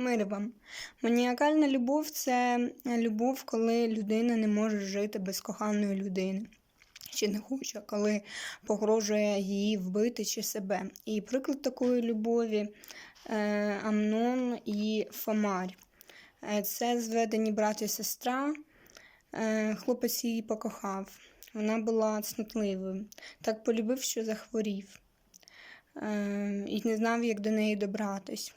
Мир вам. Маніакальна любов це любов, коли людина не може жити без коханої людини. Чи не хоче, коли погрожує її вбити чи себе. І приклад такої любові е, Амнон і Фомарь. Е, Це зведені брат і сестра. Е, Хлопець її покохав. Вона була цнотливою. Так полюбив, що захворів. Е, І не знав, як до неї добратись.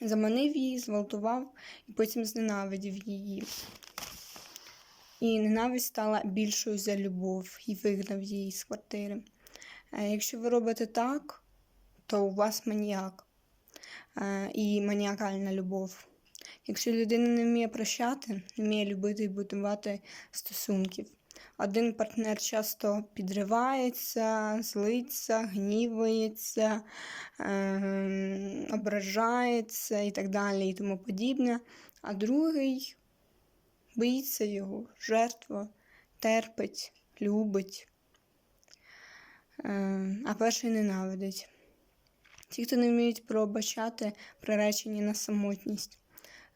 Заманив її, зґвалтував і потім зненавидів її. І ненависть стала більшою за любов і вигнав її з квартири. Е, Якщо ви робите так, то у вас маніяк е, і маніакальна любов. Якщо людина не вміє прощати, не вміє любити і будувати стосунків. Один партнер часто підривається, злиться, гнівається, е, ображається і так далі, і тому подібне. А другий боїться його, жертва, терпить, любить, е, а перший ненавидить. Ті, хто не вміють пробачати, приречені на самотність.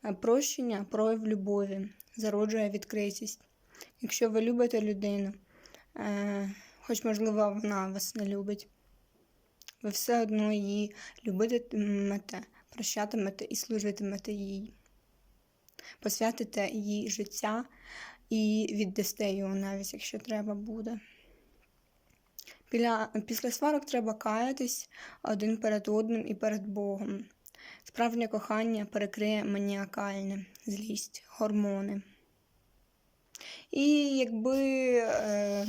Е, Прощення прояв любові, зароджує відкритість. Якщо ви любите людину, е, хоч, можливо, вона вас не любить, ви все одно її любитимете, прощатимете і служитимете їй. Посвятите їй життя і віддасте його навіть, якщо треба буде. Після сварок треба каятись один перед одним і перед Богом. Справжнє кохання перекриє маніакальне, злість, гормони. І якби е,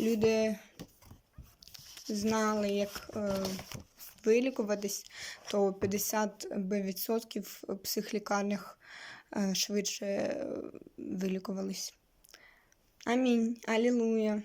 люди знали, як е, вилікуватись, то 50% би відсотків в психлікарнях е, швидше е, вилікувались. Амінь. Алілуя.